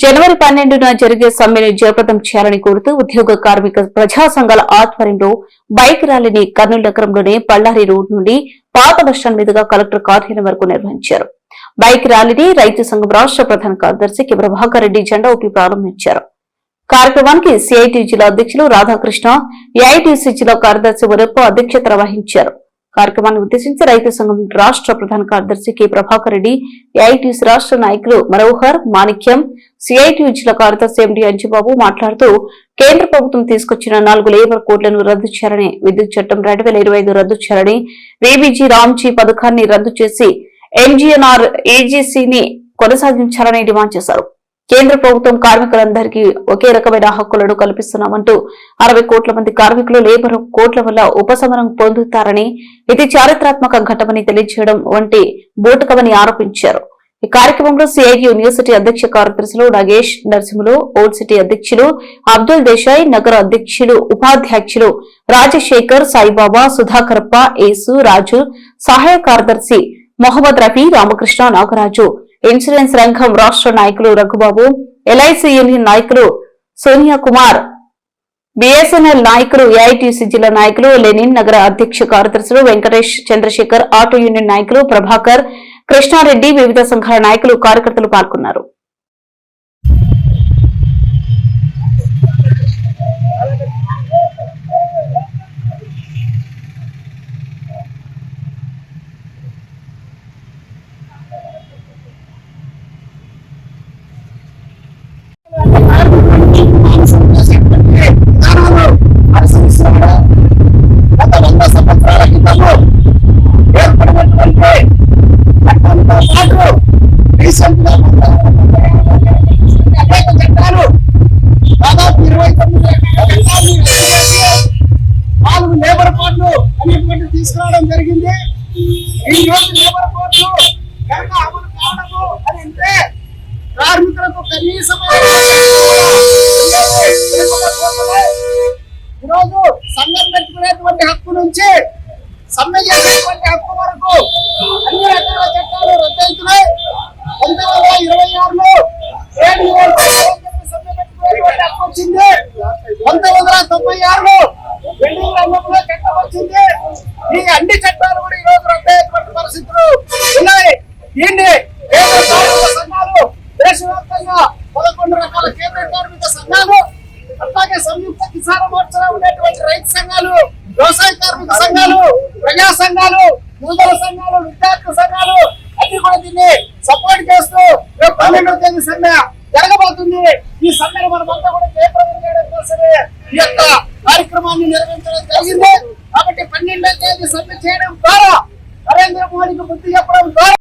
జనవరి పన్నెండున జరిగే సమ్మెను జయప్రదం చేయాలని కోరుతూ ఉద్యోగ కార్మిక ప్రజా సంఘాల ఆధ్వర్యంలో బైక్ ర్యాలీని కర్నూలు నగరంలోనే బళ్ళారి రోడ్ నుండి పాత బస్టాండ్ మీదుగా కలెక్టర్ కార్యాలయం వరకు నిర్వహించారు. బైక్ ర్యాలీని రైతు సంఘం రాష్ట్ర ప్రధాన కార్యదర్శి కె. ప్రభాకర్ రెడ్డి జెండా ఊపి ప్రారంభించారు. కార్యక్రమానికి సిఐటి జిల్లా అధ్యక్షులు రాధాకృష్ణ ఏఐటిసి జిల్లా కార్యదర్శి వరప్ప అధ్యక్షత వహించారు కార్యక్రమాన్ని ఉద్దేశించి రైతు సంఘం రాష్ట్ర ప్రధాన కార్యదర్శి కె. ప్రభాకర్ రెడ్డి ఏఐటిసి రాష్ట్ర నాయకులు మనోహర్ మాణిక్యం సిఐటి జిల్లా కార్యదర్శి ఎండి అంజుబాబు మాట్లాడుతూ కేంద్ర ప్రభుత్వం తీసుకొచ్చిన నాలుగు లేబర్ కోడ్లను రద్దు చేయాలని విద్యుత్ చట్టం రెండు వేల ఇరవై ఐదు రద్దు చేయాలని విబిజీ రామ్జీ పథకాన్ని రద్దు చేసి ఎంజీఎన్ఆర్ ఏజీసీని కొనసాగించాలని డిమాండ్ చేశారు. కేంద్ర ప్రభుత్వం కార్మికులందరికీ ఒకే రకమైన హక్కులను కల్పిస్తున్నామంటూ అరవై కోట్ల మంది కార్మికులు లేబర్ కోట్ల వల్ల ఉపశమనం పొందుతారని ఇది చారిత్రాత్మక ఘటమని తెలియజేయడం వంటి బూటకమని ఆరోపించారు. ఈ కార్యక్రమంలో సిఐటి యూనివర్సిటీ అధ్యక్ష కార్యదర్శులు నాగేష్ నరసింహులు ఓల్డ్ సిటీ అధ్యక్షులు అబ్దుల్ దేశాయ్ నగర అధ్యక్షులు ఉపాధ్యక్షులు రాజశేఖర్ సాయిబాబా సుధాకరప్ప యేసు రాజు సహాయ కార్యదర్శి మొహమ్మద్ రఫీ రామకృష్ణ నాగరాజు ఇన్సూరెన్స్ రంగం రాష్ట్ర నాయకులు రఘుబాబు ఎల్ఐసి యూనియన్ నాయకులు సోనియా కుమార్ బిఎస్ఎన్ఎల్ నాయకులు ఏఐటీసీ జిల్లా నాయకులు లెనిన్ నగర అధ్యక్ష కార్యదర్శులు వెంకటేష్ చంద్రశేఖర్ ఆటో యూనియన్ నాయకులు ప్రభాకర్ కృష్ణారెడ్డి వివిధ సంఘాల నాయకులు కార్యకర్తలు పాల్గొన్నారు. తీసుకురావడం జరిగింది. ఈ రోజు లేబర్ కనుక అమలు కావడము అని అంటే కార్మికులకు కనీసమైన ఈరోజు సంఘం పెట్టుకునేటువంటి హక్కు నుంచి సమ్మె చేసేటువంటి హక్కు వరకు అన్ని రకాల చట్టాలు రద్దయితున్నాయి. పంతొమ్మిది వందల ఇరవై ఆరులో ఏడు సమ్మె పెట్టుకునేటువంటి హక్కు వచ్చింది. పంతొమ్మిది వందల తొంభై ఆరులో బిల్డింగ్ రంగంలో చట్టం వచ్చింది. ఈ అన్ని చట్టాలు కూడా ఈ రోజు రద్దయ్యేటువంటి పరిస్థితులు ఉన్నాయి? దీన్ని కేంద్ర కార్మిక సంఘాలు దేశవ్యాప్తంగా పదకొండు రకాల కేంద్ర కార్మిక సంఘాలు అట్లాగే సంయుక్త కిసాన్ మోర్చాలో ఉండేటువంటి రైతు సంఘాలు వ్యవసాయ కార్మిక సంఘాలు ప్రజా సంఘాలు యువజన సంఘాలు విద్యార్థి సంఘాలు అన్ని కూడా దీన్ని సపోర్ట్ చేస్తూ రేపు పన్నెండవ తేదీ సమ్మె జరగబోతుంది. ఈ సమ్మెను మనమంతా కూడా కేంద్రం చేయడం కోసమే ఈ యొక్క కార్యక్రమాన్ని నిర్వహించడం జరిగింది. కాబట్టి సమ్మె చేయడం ద్వారా నరేంద్ర మోడీకి బుద్ధి చెప్పడం ద్వారా